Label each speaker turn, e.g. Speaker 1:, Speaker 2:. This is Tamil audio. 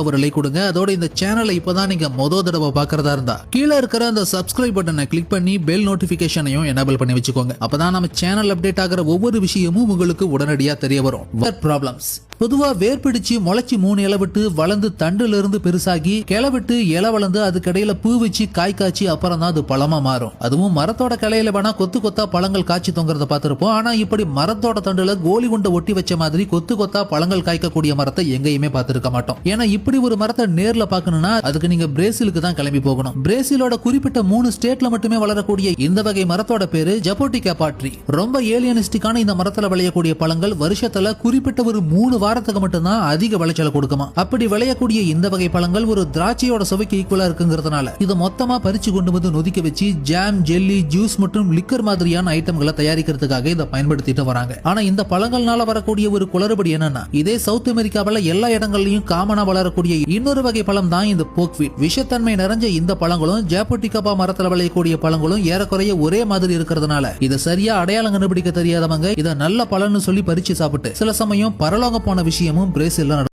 Speaker 1: ஒரு லைக் கொடுங்க. அதோட இந்த சேனலை இப்பதான் நீங்க மொத தடவை பாக்குறதா இருந்தா கீழே இருக்கிற அந்த சப்ஸ்கிரைப் பட்டனை கிளிக் பண்ணி பெல் நோட்டிபிகேஷனையும் எனபிள் பண்ணி வச்சுக்கோங்க. அப்பதான் நம்ம சேனல் அப்டேட் ஆகிற ஒவ்வொரு விஷயமும் உங்களுக்கு உடனடியா தெரிய வரும். ப்ராப்ளம்ஸ் பொதுவா வேர் பிடிச்சு முளைச்சி மூணு இலை வளர்ந்து தண்டுல இருந்து பெருசாகி கிளவிட்டு இலை வளர்ந்து அதுக்கடையில பூ வச்சு காய் காய்ச்சி அப்புறம் தான் அது பழமா மாறும். அதுவும் மரத்தோட கிளையில வேணா கொத்து கொத்தா பழங்கள் காய்ச்சி தொங்குறத பார்த்திருப்போம். ஆனா இப்படி மரத்தோட தண்டுல கோலி குண்டை ஒட்டி வச்ச மாதிரி கொத்து கொத்தா பழங்கள் காய்க்கக்கூடிய மரத்தை எங்கேயுமே பார்த்துருக்க மாட்டோம். ஏன்னா இப்படி ஒரு மரத்தை நேர்ல பார்க்கணும்னா அதுக்கு நீங்க பிரேசிலுக்கு தான் கிளம்பி போகணும். பிரேசிலோட குறிப்பிட்ட மூணு ஸ்டேட்ல மட்டுமே வளரக்கூடிய இந்த வகை மரத்தோட பேரு ஜப்போட்டிகா பாட்ரி. ரொம்ப ஏலியனிஸ்டிக்கான இந்த மரத்துல விளையக்கூடிய பழங்கள் வருஷத்துல குறிப்பிட்ட ஒரு மூணு வாரத்துக்கு மட்டும்தான் அதிக விளைச்சலை கொடுக்குமா? அப்படி விளையக்கூடிய இந்த வகை பழங்கள் ஒரு திராட்சையோட சுவைக்கு ஈக்குவலா இருக்குங்கிறதுனால. இதை மொத்தமா பறிச்சு கொண்டு வந்து நொதிக்க வச்சு ஜாம் ஜெல்லி ஜூஸ் மற்றும் லிக்கர் மாதிரியான ஐட்டம்களை தயாரிக்கிறதுக்காக இதை பயன்படுத்திட்டு வராங்க. ஆனா இந்த பழங்கள்னால வரக்கூடிய ஒரு குளறுபடி என்னன்னா இதே சவுத் அமெரிக்காவில் எல்லா இடங்கள்லயும் காமனா வளரக்கூடிய இன்னொரு வகை பழம் தான் இந்த போக்வீட் விஷத்தன்மை நிறைஞ்ச இந்த பழங்களும் ஜாப்போட்டிகப்பா மரத்துல விளையக்கூடிய பழங்களும் ஏறக்குறைய ஒரே மாதிரி இருக்கிறதுனால இதை சரியா அடையாளம் கண்டுபிடிக்க தெரியாதவங்க இதை நல்ல பழம்னு சொல்லி பறிச்சு சாப்பிட்டு சில சமயம் பரலோக போன விஷயமும் பிரேசில்ல